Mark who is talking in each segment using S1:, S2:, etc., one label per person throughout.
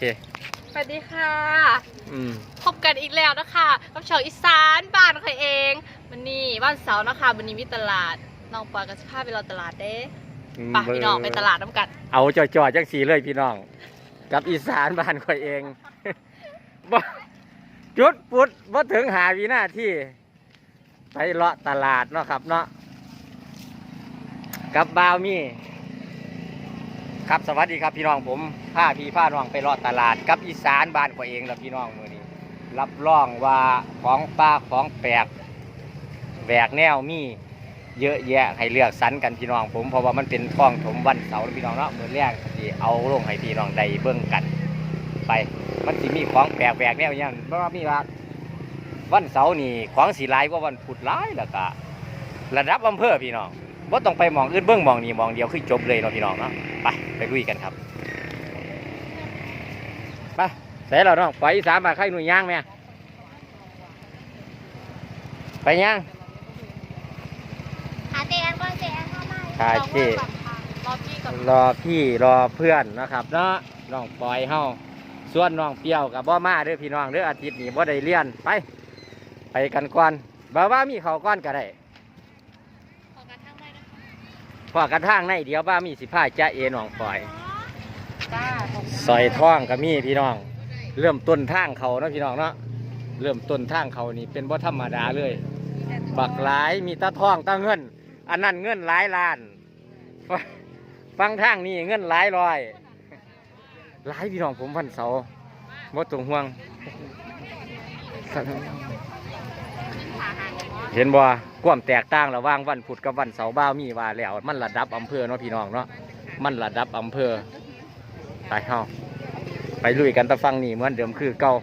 S1: เค
S2: สวัสดีค่ะ
S1: อืม
S2: พบกันอีกแล้วนะคะกับช่องอีสานบ้านใครเองวันนี้วันเสาร์นะคะวันนี้มีตลาดน้องปอยกับสภาพไปรอตลาดเด้ไปะพี่น้องไปตลาดน้ำกัน
S1: เอาจ่อๆจังสีเลยพี่น้อง กับอีสานบ้านข่อยเองบ่จุดปุดบ่ถึงหาวินาทีไปเลาะตลาดเนาะครับเนาะกับบาวมี่ ครับสวัสดีครับพี่น้องผมพาพี่พาน้องไปเลาะตลาดกับอีสานบ้านข่อยเองแล้วพี่น้องมือนี้ รับรองว่าของป้าของแปลกแบกแนวมีเยอะแยะให้เลือกสรรกันพี่น้องผมเพราะว่ามันเป็นท้องถมวันเสาร์พี่น้องเนาะมือแรกที่เอาลงให้พี่น้องได้เบิ่งกันไป มันสิมีของแปลกแปลกแนวอย่างเพราะว่ามีว่าวันเสาร์นี่ของสีลายกว่าวันพุธลายแล้วก็ระดับอำเภอพี่น้อง ว่าต้องไปหมองอื่นเบิ่งหมองนี่หมองเดียวคือจบเลยเนาะพี่น้องเนาะไปไปคุยกันครับไปใส่เราเนาะไปอีสามบาทไข่หนุ่ยย่างไหมไปย่าง
S3: หาเตียงก่อนเตียงเข้ามา
S1: ขาเจ
S2: รอพี่กับ
S1: รอพี่รอเพื่อนนะครับเนาะน้องปอยเฮาส่วนน้องเปรียวกับบ่มาเด้อพี่น้องเด้ออาทิตย์นี้บ่ได้เรียนไป ไปกันก่อนบ่ว่ามีเขาวก้อนก็ได้
S2: ขอกันทั้งไว้นะคะ
S1: พอกันทางในเดียวว่ามีสิพาจ้าเอหนองปอย
S2: จ้า
S1: ซอยท่องก็มีพี่น้อง เริ่มต้นทางเขาเนาะพี่น้องเนาะเริ่มต้นทางเขานี่เป็นบ่ธรรมดาเลย บักหลายมีตาท่องตาเงิน อันนั้นเงินหลายล้าน ฟังทางนี้เงินหลายร้อยหลายพี่น้องผมวันเสาร์บ่ตรงห่วง เห็นบ่ความแตกต่างระหว่างวันพุธกับวันเสาร์บ้าวมีว่าแล้ว มันระดับอำเภอเนาะพี่น้องเนาะมันระดับอำเภอไปเฮาไปลุยกันตะฟังนี่เหมือนเดิมคือเก่า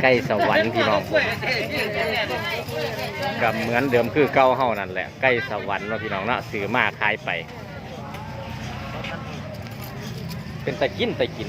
S1: ใกล้สวรรค์พี่น้องกับเหมือนเดิมคือเก่าเฮานั่นแหละใกล้สวรรค์เนาะพี่น้องเนาะซื้อมาขายไป เป็นตะกินตะกิน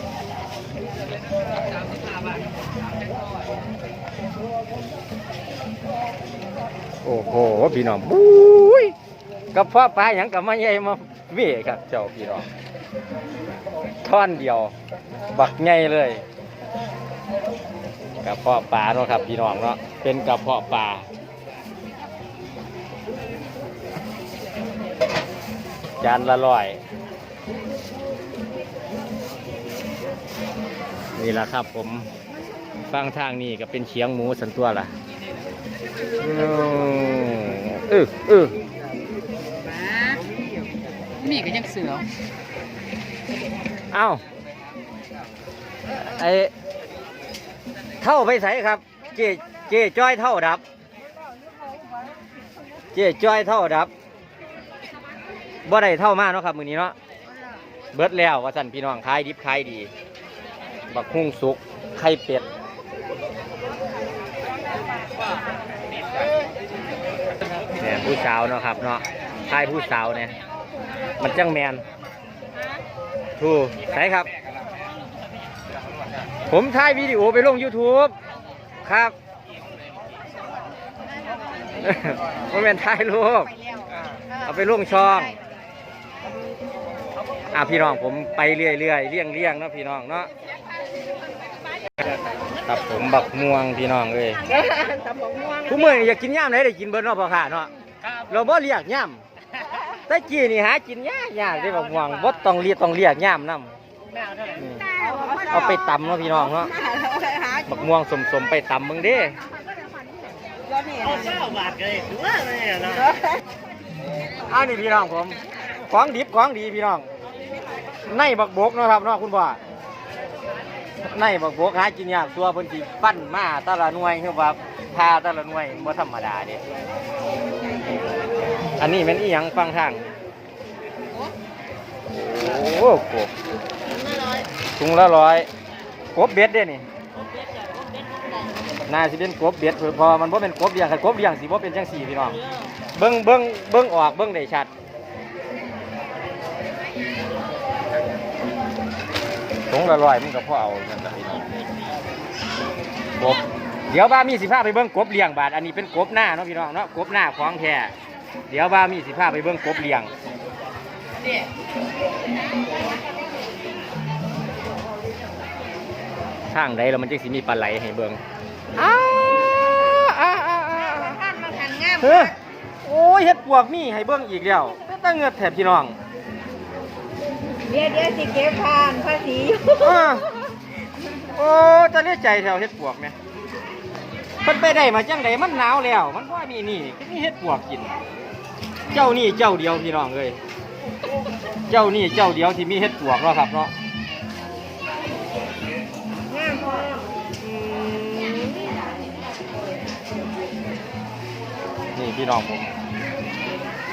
S1: โอ้โหพี่น้องบุ้ยกับพ่อปลาอย่างกับมาใหญ่มาเว่ครับเจ้าพี่น้องท่อนเดียว บักใหญ่เลยกับพ่อปลาเนาะครับพี่น้องเนาะเป็นกับพ่อปลาจานละร้อย นี่แหละครับผมฟังทางนี้ก็เป็นเชียงหมูสันตัวล่ะอืมเออเออ
S2: มีก็ยังเสือ
S1: เอ้าไอเท่าไปใส่ครับ เจเจจ้อยเท่าดับ เจจ้อยเท่าดับบ่ได้เท่ามากเนาะครับมือนี้เนาะเบิดแล้วว่าสั่นพี่น้องขายดิบขายดี บักฮุ่งสุก ไข่เป็ดเนี่ยผู้สาวเนาะครับเนาะทายผู้สาวเนี่ย มันจังแมนถูกใช่ครับ ผมถ่ายวิดีโอไปลง YouTube ครับผมเป็นถ่ายรูปเอาไปลงช่อง อะพี่น้องผมไปเรื่อยๆเลี่ยงเลี่ยงๆเนาะพี่น้องเนาะครับผมบักม่วงพี่น้องเอ้ย
S2: ตำบักม่วง
S1: ผู้เมื่อนี่อยากกินย่ามไหนได้กินเบิร์นเนาะพ่อข้าเนาะเราบ่เรียกย่ามแต่กี้นี่หากินยากยากได้บักม่วงบ่ต้องเรียกต้องเรียกย่ามนํเอาไปตำเนาะพี่น้องเนาะบักม่วงสมๆไปตำมึงเด้
S4: เอาเจ้าบาทเลยถือว่าอะไรอะนะ
S1: อันนี้พี่น้องผม ของดิบของดีพี่น้อง ในบักบกเนาะครับเนาะคุณบ่าในบักบกหากินยากตัวเพิ่นสิปั้นมาแตะละหน่วยคือว่าพาแตะละหน่วยบ่ธรรมดาเด้อันนี้แม่นอีหยังฟังทางโอ้โอ้กบถุงละร้อยกบเบ็ดเด้นี่น่าสิเป็นกบเบ็ดเพื่อพอมันบ่เป็นกบเลี้ยงคันกบเลี้ยงสิบ่เป็นจังสี่พี่น้องเบิ่งเบิ่งเบิ่งออกเบิ่งได้ชัด ถุงละร้อยมันก็พอเอานั่นล่ะพี่น้องกบเดี๋ยวบ้ามีสิพาไปเบิ่งกบเลี้ยงบาดอันนี้เป็นกบหน้าเนาะพี่น้องเนาะกบหน้าของแท้เดี๋ยวบ้ามีสิพาไปเบิ่งกบเลี้ยงทางใดแล้วมันจะสิมีปลาไหลให้เบิ่งอ้าอ้าอ้าอ้า
S4: ท่า
S1: เฮ้ยโอ้ยเฮ็ดปวกมีให้เบิ่งอีกแล้วเป็นตาเงือดแถบพี่น้อง
S4: เดี๋ยวเดี๋ยวสิเก็บผ่านภาษี
S1: เออโอ้จะเลียใจแถวเฮ็ดปวกเนี่ยเพิ่นไปได้มาจังไดมันหนาวแล้ว มันบ่มีนี่ก็มีเฮ็ดปวกกิน เจ้านี่เจ้าเดียวพี่น้องเอ้ยเจ้านี่เจ้าเดียวที่มีเฮ็ดปวกเนาะครับเนาะ
S4: งามพอ
S1: นี่พี่น้องผม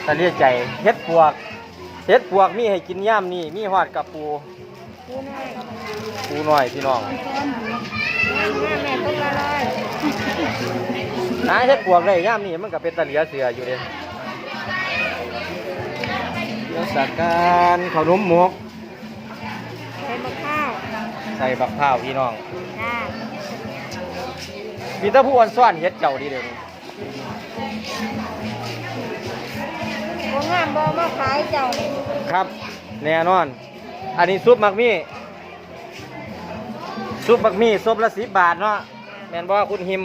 S1: ถ้าเรียกใจเฮ็ดปวก เฮ็ดปวกมีให้กินย่ามนี่มีหอดกับปู
S4: กูน้อย
S1: ปูน้อยพี่น้อง
S4: งามแม่ต้องละลาย
S1: หาเฮ็ดปวกได้ย่ามนี่มันก็เป็นตะเหลียเสืออยู่เด้เดี๋ยวสักการขนมหมก
S4: ใส่มะข้าว
S1: ใส่บักพร้าวพี่น้อง
S4: จ้า
S1: มีแตะผู้อ่อนซ่อนเฮ็ดเจ้าดีเด้อนี่
S4: บ่งามบ่มา ขายเจ้านี่
S1: ครับ แน่นอน อันนี้ซุปมักมี่ซุปมักมี่ซุปละสิบบาทเนาะแม่นบ่คุณหิม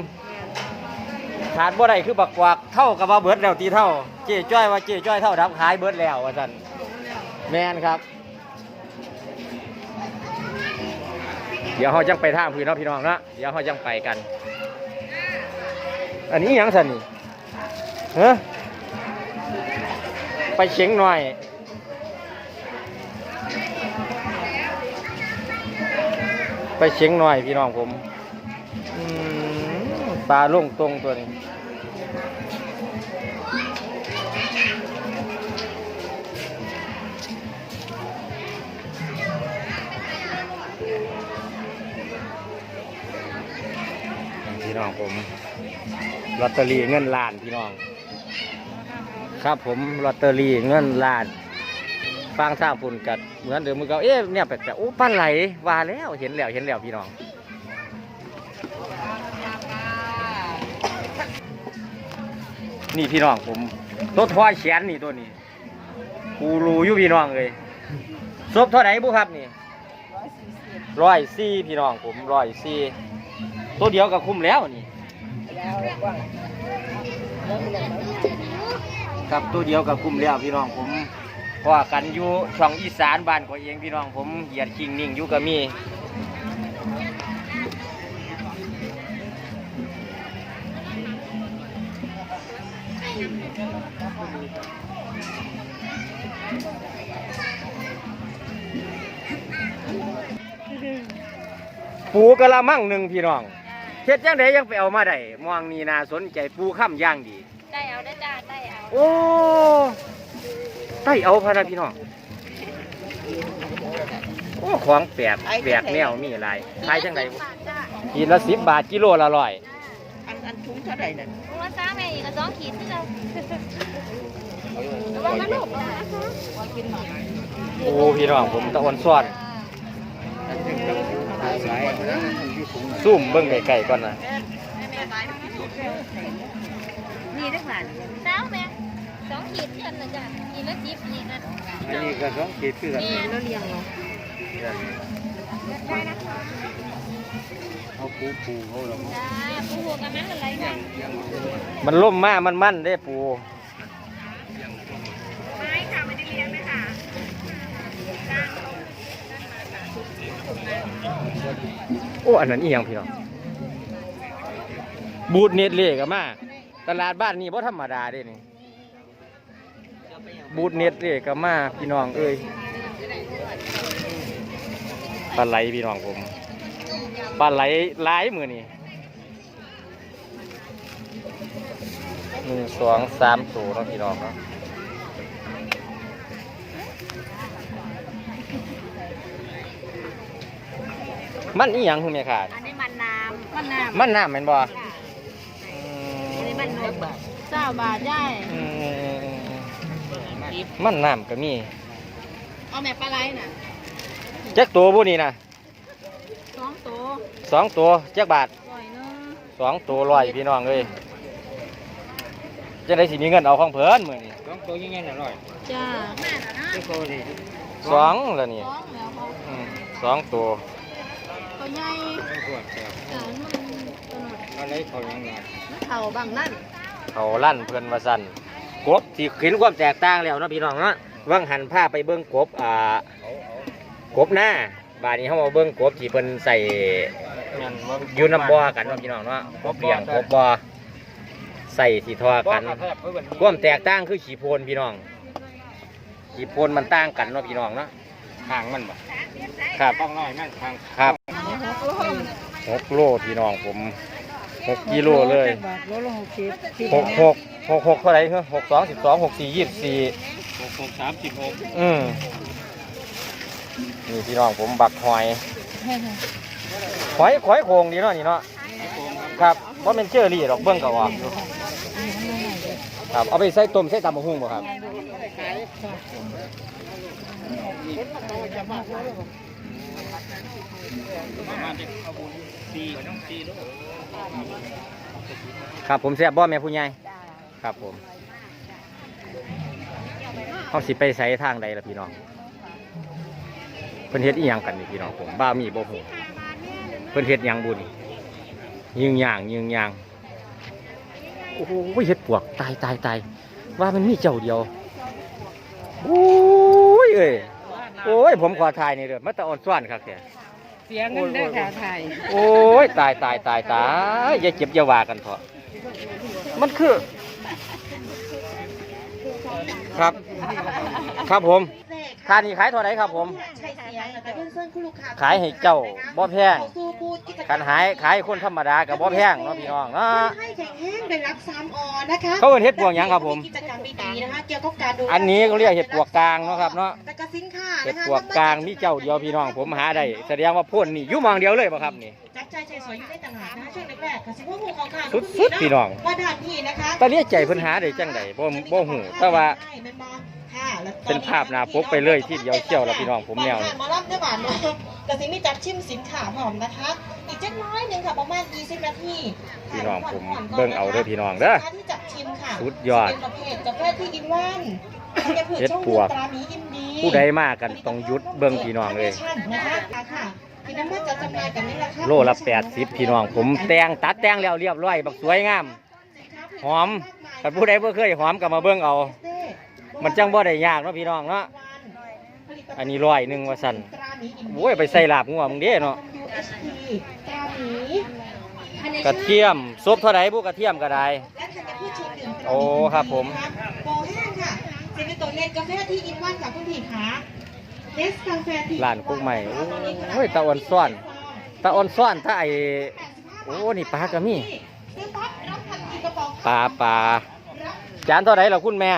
S1: ขาดบ่ได้คือบักกวักเท่ากับว่าเบิดแล้วตีเท่า เจ๊จ้อยว่าเจ๊จ้อยเท่าดับขายเบิดแล้วว่าซั่นแม่นครับ เดี๋ยวเฮาจังไปท่างพื้นเนาะพี่น้องเนาะเดี๋ยวเฮาจังไปกัน อันนี้ยังซั่นนี่ฮะ ไปเชียงหน่อย ไปเชียงหน่อยพี่น้องผมปลาล่งตรงตัวนี้พี่น้องผมลอตเตอรี่เงินล้านพี่น้อง ครับ ผมลอตเตอรี่เงินล้านฟังทราบฝุ่นกัดเหมือนเดิมมือเก่าเอ๊ะเนี่ยแปลกๆโอ้ปลาไหลว่าแล้วเห็นแล้วเห็นแล้วพี่น้องนี่พี่น้องผมตัวทอยแขนนี่ตัวนี้กูรู้อยู่พี่น้องเลยซบเท่าไหร่บุครับนี่ร้อยสี่พี่น้องผมร้อยสี่ตัวเดียวก็คุ้มแล้วนี่
S4: แล้วกว่า
S1: ครับตัวเดียวกับคุ้มแล้วพี่น้องผมเพราะกันอยู่ช่องอีสานบ้านของเองพี่น้องผมเหยียดคิงนิ่งอยู่กับมีปูกะละมังหนึ่งพี่น้องเฮ็ดจังไดยังไปเอามาได้มองนี่นาสนใจปูข้ามย่างดี
S2: ได้เอาได้จ้าได้เอา
S1: โอ้ไต้เอาพะนะพี่น้องโอ้ของแปลกแปลกแนวมีอะไรขายจังไดบุขีดละสิบบาทกิโลละร้อย
S4: อันอันถุงเท่าไหร่น่ะ
S2: คุณว่าจ้าแม่อีกก็สองขีดที่เราระวังนะลูกนะคะ
S1: โอ้พี่น้องผมตะวันซ้อนซุ่มเบิ่งไก่ๆก่อนนะ
S4: นี่ได้ผ่าน
S2: เจ้าแม่สองขีดเท่านั้นจ้ะขีดละสิบขีดนั่น
S1: อันนี้ก็สองขีดคือกัน
S2: นี่
S4: แล้วเลี้ยงเนาะ
S1: เอาปูปูเขาแล้ว
S2: จ้าปูหัวกันนั้นอะไรค่ะ
S1: มันล่มมากมันมั่นได้ปู
S2: ไม่ค่ะไม่ได้เลี้ยงนะคะ
S1: โอ้อันนั้นอีหยังพี่น้องบูดเน็ตเล่ก็มา ตลาดบ้านนี่บ่ธรรมดาเด้นี่บูดเน็ตเลยก็มาพี่น้องเอ้ยปลาไหลพี่น้องผมปลาไหลหลายมือนี่หนึ่งสองสามตัวนะพี่น้องนะมันอีหยังคุณแม่ขาด
S4: อันนี้มันน้ำมันน้ำ
S1: มันน้ำเป็นบ่
S4: นี้
S1: ม
S4: มันนกเจ้าบาทย่าย
S1: อืมมันน้ำก็มี
S4: เอาแม่ปลาไหลน่ะ
S1: จักตัวบุนี่นะ
S4: สองตัว
S1: สองตัวจักบาท
S4: ร้อยหนึง
S1: สองตัวร้อยพี่น้องเลยจะได้สิมีเงินเอาของเพิ่นมื้อนี้
S3: สองตัวยังไงน่ะร้อย
S4: จ้า
S3: ที่ตัวดี
S1: สองแล้วนี่
S4: สองแล้วเขา
S1: อืมสองตัว
S4: ตัวใหญ่
S3: ต้องขวดแต่
S4: จ้ามันตัวหน่อย
S3: อะไรเขายังไง
S4: มันเข่าบางนั่น
S1: เขาลั่นเพิ่นว่าซั่นกบที่เห็นความแตกต่างแล้วเนาะพี่น้องเนาะว่างหันผ้าไปเบิ่งกบอ่ากบหน้าบาดนี้เฮามาเบิ่งกบที่เพิ่นใส่
S3: นั่น
S1: อยู่น้ำบ่อกันเนาะพี่น้องเนาะกบเลี้ยงกบบ่อใส่สีทอกันความแตกต่างคือขี้โพนพี่น้อง ขี้โพนมันต่างกันเนาะพี่น้องเนาะ
S3: ทางมันบ่
S1: ครับ
S3: ต้องน้อยมันทาง
S1: ครับหกโลพี่น้องผม หกกิโลเลย
S4: โลละหกสิบ
S1: หกหกหกหกเท่าไหร่เหรอหกสองสิบสองหกสี่ยี่สิบสี่
S3: หกหกสามสิบหก
S1: อืมนี่พี่น้องผมบักหอย หอยหอยโคงดีเนาะนี่เนาะครับเพราะเป็นเชื่อรี่ดอกเบื้องก็ออกอยู่ครับเอาไปใส่ต้มใส่ตำมะฮุ่งบ่ครับ
S3: ประมาณจะเอาบุญสี่ต้องสี่ลูก
S1: ครับผมแซ่บบ่แม่ผู้ใหญ่ครับผมเขาสิไปใส่ทางใดล่ะพี่น้องเพิ่นเฮ็ดอีหยังกันนี่พี่น้องผมบ้ามีบ่ฮู้เพิ่นเฮ็ดหยังบุญยิงย่างยิงย่างโอ้โหเฮ็ดปวกตายตายตายว่ามันมีเจ้าเดียวโอ้ยเอ้ยโอ้ยผมขอถ่ายนี่เด้อมาแตะอ่อนซ้อนครับแก
S4: เสียเงินได้ค่ะไทย
S1: โอ้ยตายตายตายตายอย่าเจ็บอย่าว่ากันเถอะมันคือ ครับ ครับผมทานนี่ขายเท่าไหร่ครับผม
S5: ใช้ เสียงแต่เพื่อนเพื่อนคุณลูกค้า
S1: ขายให้เจ้าบ่แพง
S5: เข้าสู่บูธกิจกร
S1: กั
S5: ร
S1: น
S5: ม
S1: หายขายคนธรรมดากับบ่แพงเนาะพี่น้องเนาะ
S5: ให้แข็งแห้งได้รับซ้ำออนะคะ
S1: เขาเอิ้นเฮ็ดพวกหยังครับผม
S5: กิจกรรมดีๆนะคะเกี่ยวกับการดูแล
S1: อันนี้เขาเรียกเห็ดปวกกลางเนาะครับเนาะ
S5: แต่กระสินค้า
S1: เห็ด
S5: นะคะ
S1: ปวกกลางมีเจ้าเดียวพี่น้องผมหาได้แสดงว่าพ่นนี่อยู่หมองเดียวเลยป่ะครับนี่
S5: จับใจายใช้สอยอยู่ในตลาดนะคะช่วงแรกๆกระสินว่าหูของข้า
S1: สุดๆพี่น้อง
S5: ว่าด่านพี่นะคะ
S1: ตอนนี้ใจเพิ่นหาได้จังไดบ่บ่ฮู้แต่ว่า
S5: ใช่แม่นบ่ ค่ะแล้วตอ
S1: เป็นภาพหน้าปกไปเลยที่เดียวเชี่ยวแล้วพี่น้องผมแนวนี่
S5: หมอลำได้หวานเนาะกระสินมีจับชิมสินค้าหอมนะคะ อีกเจ็ดน้อยหนึ่งค่ะประมาณ20นาที
S1: พี่น้องผมเบิ่งเอาเด้อพี่น้องเด้อ
S5: ที่จับชิมค่ะ
S1: สุดยอด
S5: เป็นประเภทกาแฟที่กินว่าน
S1: เฮ็ดปวก
S5: ตราหมีอินดี
S1: ผู้ใดมากันต้องหยุดเบิ่งพี่น้องเลย
S5: นะคะค่ะที่น้ำมันจะจำหน่ายกันในราคา
S1: โลละ80พี่น้องผมแต่งตัดแต่งแล้วเรียบร้อยบักสวยงาม หอมถ้าผู้ใดบ่เคยหอมก็มาเบิ่งเอา มันจังบ่ได้ยากเนาะพี่น้องเนาะ อันนี้ร้อยหนึงว่าซั่นโอ้ยไปใส่ลาบงัวมึงเด้เนาะ
S5: ตราหมี
S1: กระเทียมซบเท่าไหร่บุกระเทียมก็ได้
S5: และธัญพืชชนิดอื่น
S1: โอ้ครับผม
S5: โบแห้งค่ะเซนิโตเนตกาแฟที่อินวันจากคุณผีขาเนสกาแฟที่
S1: ร้านกุ๊กใหม่โอ้ยตะอ่อนซ่อนตาอ่อนซ่อนถ้าไอโอ้นี่ปลาก็มี
S5: ซื้อปั๊บรับทันทีกระป๋อง
S1: ปลาปลาจานเท่าไหร่ล่ะคุณแม่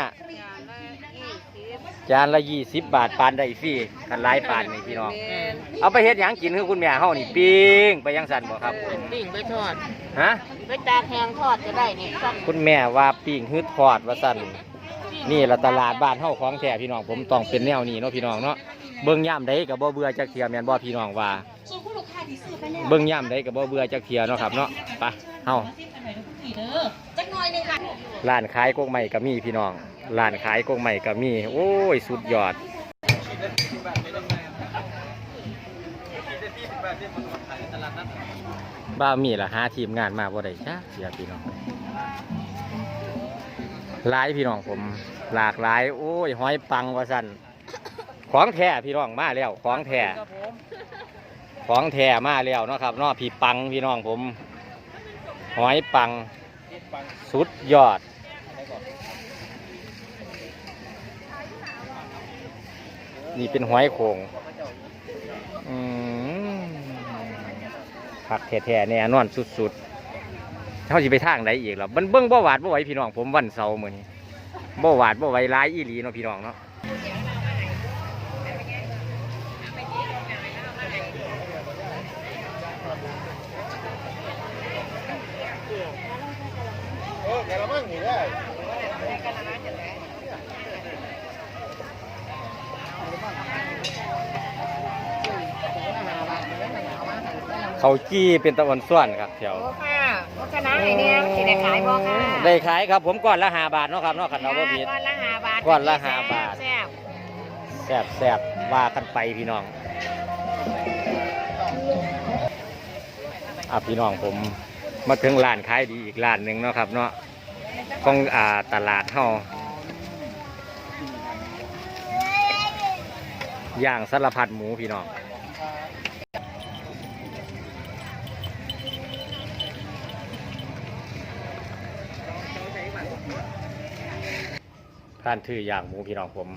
S1: จานละยี่สิบบาทปานได้ฟรีกันหลายปานนี่พี่น้อง เอาไปเฮ็ดหยังกินคือคุณแม่เฮานี่ปิ้งไปยังสั่นบ่ครับผม
S4: ปิ้งไปทอด
S1: ฮะ
S4: ไปตากแห้งทอดก็ได้นี่สั่น
S1: คุณแม่ว่าปิ้งฮืดทอดว่าสั่นนี่ละตลาดบ้านเฮาของแท้พี่น้องผมต้องเป็นแนวนี้เนาะพี่น้องเนาะเบิ่งย่ามใดก็บ่เบื่อจักเที่ยแม่นบ่พี่น้องว่า
S5: ส่วนผู้ลูกค้าที่ซื้อไปแล้ว
S1: เบิ่งย่ามใดก็บ่เบื่อจักเที่ยเนาะครับเนาะไปเฮา
S5: จักหน่อยหนึงค่ะ
S1: ร้านขายกงใหม่ก็มีพี่น้อง ร้านขายกงใหม่ก็มี โอ้ย สุดยอด บ้ามีละหาทีมงานมาบ่ได้จ้าเสียพี่น้องหลายพี่น้องผม หลากหลาย โอ้ย หอยปังว่าสันของแท้พี่น้องมาแล้ว ของแท้ของแท้มาแล้วเนาะครับเนาะพี่ปังพี่น้องผม หอยปัง สุดยอด นี่เป็นหอยโขงผักแท้ๆเน่นอนสุดๆเขาจะไปทางไหนอีกหรอมันเบิ้งบ่หวาดบ่ไหวพี่น้องผมวันเสาร์มื้อนี้บ่หวาดบ่ไหวร้ายอีหลีเนาะพี่น้องเนาะเออแกละมั่งนีได้ ขาจี้เป็นตะวันส่วนครับแถว
S4: โอ้ค่ะโฆษณาให้เนี่ยสิได้ขายบ่ค่ะ
S1: ได้ขายครับผมก้อนละห้าบาทเนาะครับเนาะขันเราบ่ผิด
S4: ก้อนละห้าบาท
S1: ก้อนละห้าบาท
S4: แซ่บ
S1: แซ่บแซ่บว่ากันไปพี่น้องอะพี่น้องผมมาถึงร้านขายดีอีกร้านหนึ่งเนาะครับเนาะของอ่าตลาดเฮาย่างสารพัดหมูพี่น้อง ท่านถือย่างหมูพี่น้องผม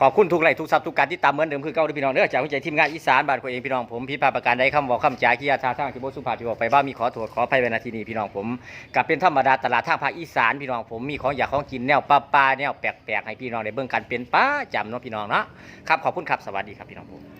S1: ขอบคุณทุกไลค์ทุกซับทุกการที่ตามเหมือนเดิมคือเก่าด้พี่น้องเด้อจากหัวใจทีมงานอีสานบ้านตัวเองพี่น้องผมพี่พาประการใดคำบอกคำจ่ายขี้ยาทาทางที่บสุภาพที่บอกไปว่ามีขอโทษขอภัยไว้ณที่นี้พี่น้องผมกับเป็นธรรมดาตลาดทางภาคอีสานพี่น้องผมมีของอยากของกินแนวปลาปลาแนวแปลกๆให้พี่น้องได้เบิ่งกันเป็นป้าจำเนาะพี่น้องเนาะครับขอบคุณครับสวัสดีครับพี่น้องผม